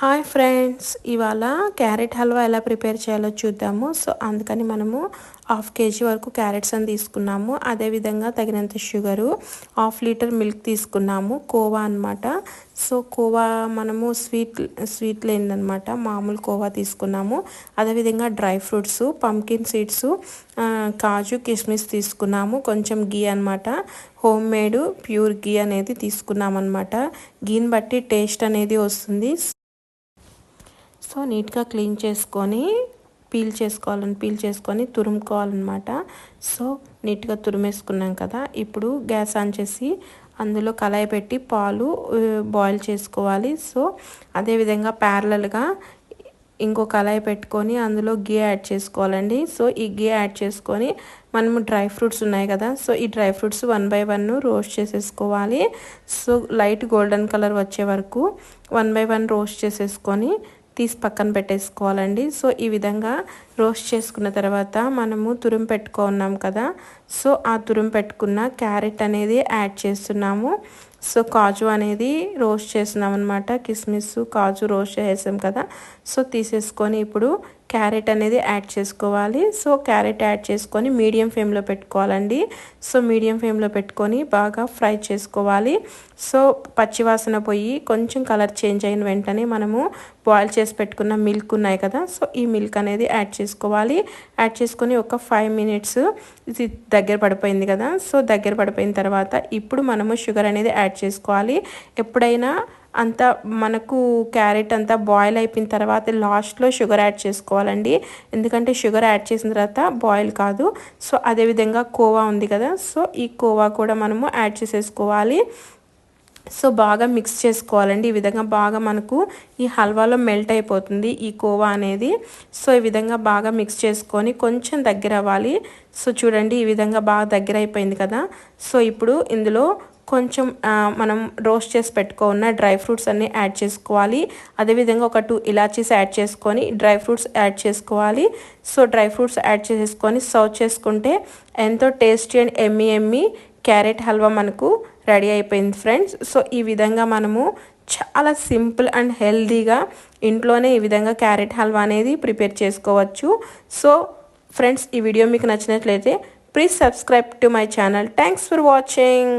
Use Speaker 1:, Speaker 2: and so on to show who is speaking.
Speaker 1: Hi friends ఇవాళ carrot halwa ఎలా prepare చేయాలో చూద్దాము. సో అందుకని మనము హాఫ్ కేజీ వరకు క్యారెట్స్ అని తీసుకున్నాము. అదేవిధంగా తగినంత షుగరు హాఫ్ లీటర్ మిల్క్ తీసుకున్నాము. కోవా అనమాట సో కోవా మనము స్వీట్ స్వీట్ లేనిదనమాట మామూలు కోవా తీసుకున్నాము. అదేవిధంగా డ్రై ఫ్రూట్స్ పంకిన్ సీడ్స్ కాజు కిస్మిస్ తీసుకున్నాము. కొంచెం గీ అనమాట హోమ్ మేడ్ ప్యూర్ గీ అనేది తీసుకున్నామన్నమాట. గీని బట్టి టేస్ట్ అనేది వస్తుంది. సో నీట్గా క్లీన్ చేసుకొని పీల్ చేసుకోవాలని పీల్ చేసుకొని తురుముకోవాలన్నమాట. సో నీట్గా తురిమేసుకున్నాం కదా ఇప్పుడు గ్యాస్ ఆన్ చేసి అందులో కళాయి పెట్టి పాలు బాయిల్ చేసుకోవాలి. సో అదేవిధంగా ప్యారలల్గా ఇంకో కళాయి పెట్టుకొని అందులో గీ యాడ్ చేసుకోవాలండి. సో ఈ గీ యాడ్ చేసుకొని మనము డ్రై ఫ్రూట్స్ ఉన్నాయి కదా సో ఈ dry fruits one by one roast చేసేసుకోవాలి. సో లైట్ గోల్డెన్ కలర్ వచ్చే వరకు వన్ బై వన్ రోస్ట్ చేసేసుకొని తీసి పక్కన పెట్టేసుకోవాలండి. సో ఈ విధంగా రోస్ట్ చేసుకున్న తర్వాత మనము తురుము పెట్టుకున్నాం కదా. సో ఆ తురుము పెట్టుకున్న క్యారెట్ అనేది యాడ్ చేస్తున్నాము. సో కాజు అనేది రోస్ట్ చేస్తున్నాం అనమాట కిస్మిస్ కాజు రోస్ట్ చేసాం కదా. సో తీసేసుకొని ఇప్పుడు క్యారెట్ అనేది యాడ్ చేసుకోవాలి. సో క్యారెట్ యాడ్ చేసుకొని మీడియం ఫ్లేమ్లో పెట్టుకోవాలండి. సో మీడియం ఫ్లేమ్లో పెట్టుకొని బాగా ఫ్రై చేసుకోవాలి. సో పచ్చివాసన పోయి కొంచెం కలర్ చేంజ్ అయిన వెంటనే మనము బాయిల్ చేసి పెట్టుకున్న మిల్క్ ఉన్నాయి కదా సో ఈ మిల్క్ అనేది యాడ్ చేసుకోవాలి. యాడ్ చేసుకొని ఒక ఫైవ్ మినిట్స్ ఇది దగ్గర పడిపోయింది కదా సో దగ్గర పడిపోయిన తర్వాత ఇప్పుడు మనము షుగర్ అనేది యాడ్ చేసుకోవాలి. ఎప్పుడైనా అంతా మనకు క్యారెట్ అంతా బాయిల్ అయిపోయిన తర్వాత లాస్ట్లో షుగర్ యాడ్ చేసుకోవాలండి. ఎందుకంటే షుగర్ యాడ్ చేసిన తర్వాత బాయిల్ కాదు. సో అదేవిధంగా కోవా ఉంది కదా. సో ఈ కోవా కూడా మనము యాడ్ చేసేసుకోవాలి. సో బాగా మిక్స్ చేసుకోవాలండి. ఈ విధంగా బాగా మనకు ఈ హల్వాలో మెల్ట్ అయిపోతుంది ఈ కోవా అనేది. సో ఈ విధంగా బాగా మిక్స్ చేసుకొని కొంచెం దగ్గర అవ్వాలి. సో చూడండి ఈ విధంగా బాగా దగ్గర అయిపోయింది కదా. సో ఇప్పుడు ఇందులో కొంచెం మనం రోస్ట్ చేసి పెట్టుకున్న డ్రై ఫ్రూట్స్ అన్నీ యాడ్ చేసుకోవాలి. అదేవిధంగా ఒక టూ ఇలాచీస్ యాడ్ చేసుకొని డ్రై ఫ్రూట్స్ యాడ్ చేసుకోవాలి. సో డ్రై ఫ్రూట్స్ యాడ్ చేసుకొని సర్వ్ చేసుకుంటే ఎంతో tasty and yummy yummy carrot halwa మనకు రెడీ అయిపోయింది ఫ్రెండ్స్. సో ఈ విధంగా మనము చాలా సింపుల్ అండ్ హెల్దీగా ఇంట్లోనే ఈ విధంగా క్యారెట్ హల్వా అనేది ప్రిపేర్ చేసుకోవచ్చు. సో ఫ్రెండ్స్ ఈ వీడియో మీకు నచ్చినట్లయితే please subscribe to my channel. Thanks for watching.